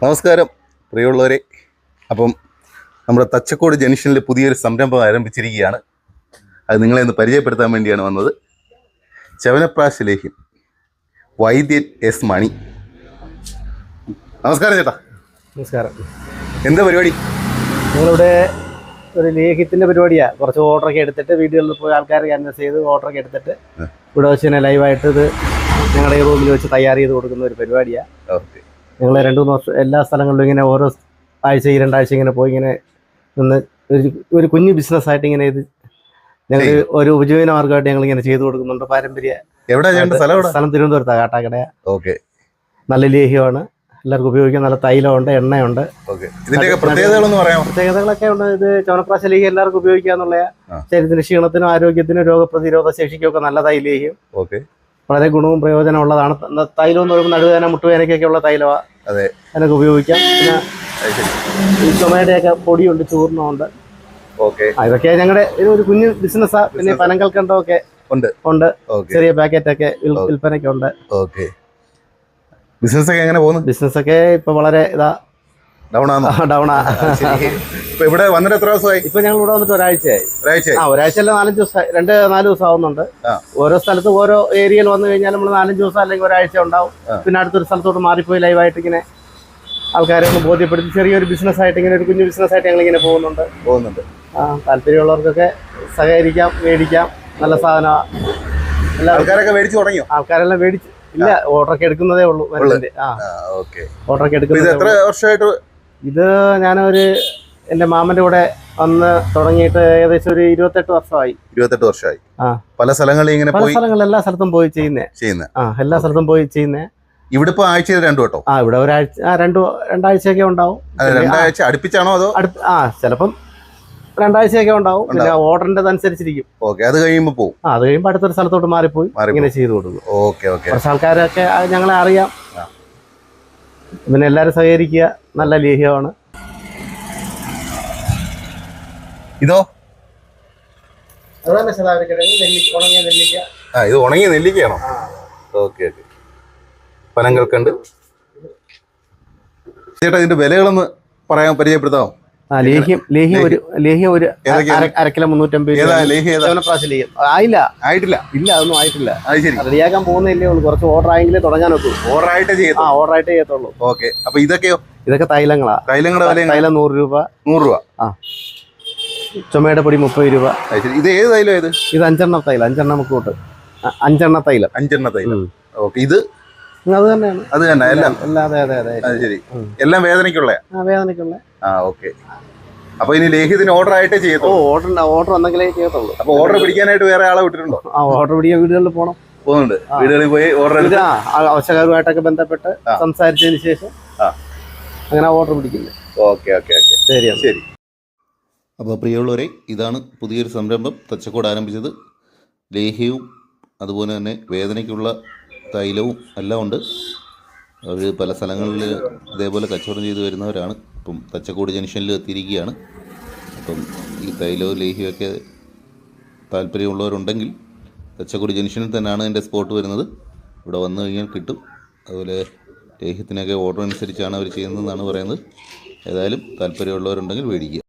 നമസ്കാരം പ്രിയമുള്ളവരെ. അപ്പം നമ്മുടെ തച്ചക്കോട് ജംഗ്ഷനിൽ പുതിയൊരു സംരംഭം ആരംഭിച്ചിരിക്കുകയാണ്. അത് നിങ്ങളെ ഒന്ന് പരിചയപ്പെടുത്താൻ വേണ്ടിയാണ് വന്നത്. ചവനപ്രാശ് ലേഹ്യം വൈദ്യൻ എസ് മണി. നമസ്കാരം ചേട്ടാ. നമസ്കാരം. എന്താ പരിപാടി? ഞങ്ങളിവിടെ ഒരു ലേഹ്യത്തിന്റെ പരിപാടിയാണ് കുറച്ച് ഓർഡറൊക്കെ എടുത്തിട്ട് വീടുകളിൽ പോയി ആൾക്കാർ ക്യാൻവസ് ചെയ്ത് ഓർഡറൊക്കെ എടുത്തിട്ട് ഇവിടെ വെച്ച് തന്നെ ലൈവായിട്ട് ഇത് ഞങ്ങളുടെ റൂമിൽ വെച്ച് തയ്യാർ ചെയ്ത് കൊടുക്കുന്ന ഒരു പരിപാടിയാണ് ഓക്കെ. ഞങ്ങൾ രണ്ട് മൂന്ന് വർഷം എല്ലാ സ്ഥലങ്ങളിലും ഇങ്ങനെ ഓരോ ആഴ്ച ഈ രണ്ടാഴ്ച ഇങ്ങനെ പോയി ഇങ്ങനെ നിന്ന് ഒരു ഒരു കുഞ്ഞു ബിസിനസ്സായിട്ട് ഇങ്ങനെ ഇത് ഞങ്ങൾ ഒരു ഉപജീവന മാർഗമായിട്ട് ഞങ്ങൾ ഇങ്ങനെ ചെയ്തു കൊടുക്കുന്നുണ്ട്. പാരമ്പര്യ സ്ഥലം തിരുവനന്തപുരത്ത് തിരുവനന്തപുരത്താണ് കാട്ടാക്കട ഓക്കെ. നല്ല ലേഹ്യമാണ്. എല്ലാവർക്കും ഉപയോഗിക്കാൻ നല്ല തൈലമുണ്ട് എണ്ണയുണ്ട്. പ്രത്യേകതകളൊക്കെ ഉണ്ട്. ഇത് ചവനപ്രാശ ലേഹ്യം എല്ലാവർക്കും ഉപയോഗിക്കാന്നുള്ള. ശരീരത്തിന് ക്ഷീണത്തിനും ആരോഗ്യത്തിനും രോഗപ്രതിരോധ ശേഷിക്കും ഒക്കെ നല്ലതായി ലേഹ്യം. ഓക്കെ. വളരെ ഗുണവും പ്രയോജനം ഉള്ളതാണ്. ത- തൈലം എന്ന് പറയുമ്പോൾ നടുവേദന മുട്ടുവേദനയ്ക്കൊക്കെ ഉള്ള തൈലമാണ് അതെ. അതിനൊക്കെ ഉപയോഗിക്കാം. പിന്നെ ഈ ചുമയുടെയൊക്കെ പൊടിയുണ്ട് ചൂർണമുണ്ട് ഓക്കെ. ഇതൊക്കെ ഞങ്ങളുടെ ഒരു കുഞ്ഞു ബിസിനസ്സാണ് പിന്നെ പനങ്കൽ കണ്ടമൊക്കെ ഉണ്ട്. ഉണ്ട്. ചെറിയ പാക്കറ്റ് ഒക്കെ. വിൽപ്പനയ്ക്ക് ഉണ്ട് ഓക്കെ. ബിസിനസ് ഒക്കെ എങ്ങനെ പോകുന്നു? ബിസിനസ് ഒക്കെ ഇപ്പൊ വളരെ ഇതാ ഡൗണാ ഇപ്പൊ ഇവിടെ വന്നിട്ട് എത്ര ദിവസമായി? ഇപ്പൊ ഞങ്ങൾ ഇവിടെ വന്നിട്ട് ഒരാഴ്ചയായി. ഒരാഴ്ചയായി. ആ ഒരാഴ്ച അല്ല നാലഞ്ച് ദിവസം രണ്ട് നാല് ദിവസം ആവുന്നുണ്ട്. ആ. ഓരോ സ്ഥലത്ത് ഓരോ ഏരിയയിൽ വന്നു കഴിഞ്ഞാൽ നമ്മൾ നാലഞ്ച് ദിവസം അല്ലെങ്കിൽ ഒരാഴ്ച ഉണ്ടാവും. പിന്നെ അടുത്തൊരു സ്ഥലത്തോട്ട് മാറിപ്പോയി ലൈവായിട്ട് ഇങ്ങനെ ആൾക്കാരെ ഒന്ന് ബോധ്യപ്പെടുത്തി ചെറിയൊരു ബിസിനസ് ആയിട്ട് ഇങ്ങനെ ഒരു കുഞ്ഞു ബിസിനസ് ആയിട്ട് ഞങ്ങൾ ഇങ്ങനെ പോകുന്നുണ്ട്. പോകുന്നുണ്ട്. ആ താല്പര്യമുള്ളവർക്കൊക്കെ സഹകരിക്കാം മേടിക്കാം നല്ല സാധനമാണ് എല്ലാ ആൾക്കാരൊക്കെ മേടിച്ചു തുടങ്ങിയോ? ആൾക്കാരെല്ലാം മേടിച്ച് ഇല്ല ഓർഡറൊക്കെ എടുക്കുന്നതേ ഉള്ളൂ മരുന്നിന്റെ ആ. ഓക്കെ. ഓർഡറൊക്കെ ഇത് എടുക്കുന്നതേ എത്ര. വർഷമായിട്ട് ഇത് ഞാനൊരു എന്റെ മാമന്റെ കൂടെ വന്ന് തുടങ്ങിയിട്ട് ഏകദേശം ഒരു ഇരുപത്തെട്ട് വർഷമായി. ഇരുപത്തെട്ട് വർഷമായി. ആ. പല സ്ഥലങ്ങളിൽ ഇങ്ങനെ പല പോയി സ്ഥലങ്ങളിൽ എല്ലാ സ്ഥലത്തും പോയി ചെയ്യുന്നേ. ചെയ്യുന്ന. ആ എല്ലാ സ്ഥലത്തും പോയി ചെയ്യുന്നേ. ഇവിടെ ഇപ്പൊ ആഴ്ചയിൽ രണ്ടു കേട്ടോ ആ ഇവിടെ ഒരാഴ്ച ആ രണ്ടു രണ്ടാഴ്ചയൊക്കെ ഉണ്ടാവും. രണ്ടാഴ്ച അടുപ്പിച്ചാണോ അതോ? ആ ചിലപ്പം രണ്ടാഴ്ചയൊക്കെ ഉണ്ടാവും. പിന്നെ ഓർഡറിന്റെ അനുസരിച്ചിരിക്കും ഓക്കെ അത് കഴിയുമ്പോ പോകും അത് കഴിയുമ്പോൾ അടുത്തൊരു സ്ഥലത്തോട്ട് മാറിപ്പോയി. പോയി ഇങ്ങനെ ചെയ്തു കൊടുക്കും. Okay okay. കുറച്ച് ആൾക്കാരൊക്കെ ഞങ്ങളെ അറിയാം. പിന്നെ എല്ലാവരും സഹകരിക്കുക. നല്ല ലേഹ്യമാണ്. ഇതോ? ആ ഇത് ഉണങ്ങിയ നെല്ലിക്കയാണോ? Okay okay. പനങ്ങൾക്കുണ്ട് ചേട്ടാ ഇതിന്റെ വിലകളൊന്ന് പറയാൻ പരിചയപ്പെടുത്താമോ? ആ ലേഹ്യം ലേഹ്യം ഒരു ലേഹ്യം. മുന്നൂറ്റമ്പത് ലേഹ്യം ആയില്ല ആയിട്ടില്ല. ഇല്ല അതൊന്നും ആയിട്ടില്ല. റെഡിയാക്കാൻ പോകുന്നില്ലേ ഉള്ളൂ. കുറച്ച് ഓർഡർ ആയെങ്കിലേ തുടങ്ങാൻ ഒക്കൂ ഓവറായിട്ട് ആ ഓർഡർ ആയിട്ടേ ചെയ്യത്തുള്ളൂ. ഓക്കെ. അപ്പൊ ഇതൊക്കെയോ? ഇതൊക്കെ തൈലങ്ങളാ. തൈലങ്ങളുടെ വില എങ്ങനെ? തൈലം നൂറ് രൂപ. നൂറ് രൂപ. ചുമയുടെ പൊടി മുപ്പത് രൂപ. ഇത് ഏത് തൈലം ഇത്? ഇത് അഞ്ചെണ്ണ തൈലം അഞ്ചെണ്ണ മുക്കൂട്ട്. കൂട്ട് അഞ്ചെണ്ണ തൈലം. അഞ്ചെണ്ണ തൈലം. ഓക്കെ. ഇത് അത് തന്നെയാണ്. അത് തന്നെ എല്ലാം. എല്ലാ അതെ അതെ അതെ. അത് ശരി. എല്ലാം വേദനയ്ക്കുള്ള? ആ വേദനയ്ക്കുള്ള. ആ ഓക്കെ. അപ്പൊ ഇനി ലേഹ്യത്തിന് ഓർഡർ ആയിട്ടേ ഓ ചെയ്യത്തുള്ളൂ? ഓർഡർ ഓർഡർ വന്നെങ്കിലേ ചെയ്യത്തുള്ളൂ. അപ്പൊ ഓർഡർ പിടിക്കാനായിട്ട് വേറെ ആളെ വിട്ടിട്ടുണ്ടോ? ആ ഓർഡർ പിടിക്കാൻ വീടുകളിൽ പോകണം പോകുന്നുണ്ട്. ആ. വീടുകളിൽ പോയി ഓർഡർ ആ ആവശ്യക്കാരുമായിട്ടൊക്കെ ബന്ധപ്പെട്ട് ആ. സംസാരിച്ചതിന് ശേഷം ആ. അങ്ങനെ ഓർഡർ പിടിക്കുന്നത് ഓക്കെ ഓക്കെ ഓക്കെ. ശരിയാണ്. ശരി. അപ്പോൾ പ്രിയമുള്ളവരെ ഇതാണ് പുതിയൊരു സംരംഭം തച്ചക്കോട് ആരംഭിച്ചത്. ലേഹ്യവും അതുപോലെ തന്നെ വേദനയ്ക്കുള്ള തൈലവും എല്ലാം ഉണ്ട്. അവർ പല സ്ഥലങ്ങളിൽ ഇതേപോലെ കച്ചവടം ചെയ്ത് വരുന്നവരാണ്. ഇപ്പം തച്ചക്കോട് ജംഗ്ഷനിൽ എത്തിയിരിക്കുകയാണ്. അപ്പം ഈ തൈലവും ലേഹ്യമൊക്കെ താല്പര്യമുള്ളവരുണ്ടെങ്കിൽ തച്ചക്കോട് ജംഗ്ഷനിൽ തന്നെയാണ് എന്റെ സ്പോട്ട് വരുന്നത്. ഇവിടെ വന്നു കഴിഞ്ഞാൽ കിട്ടും. അതുപോലെ ലേഹ്യത്തിനൊക്കെ ഓർഡർ അനുസരിച്ചാണ് അവർ ചെയ്യുന്നതെന്നാണ് പറയുന്നത്. ഏതായാലും താല്പര്യമുള്ളവരുണ്ടെങ്കിൽ മേടിക്കുക.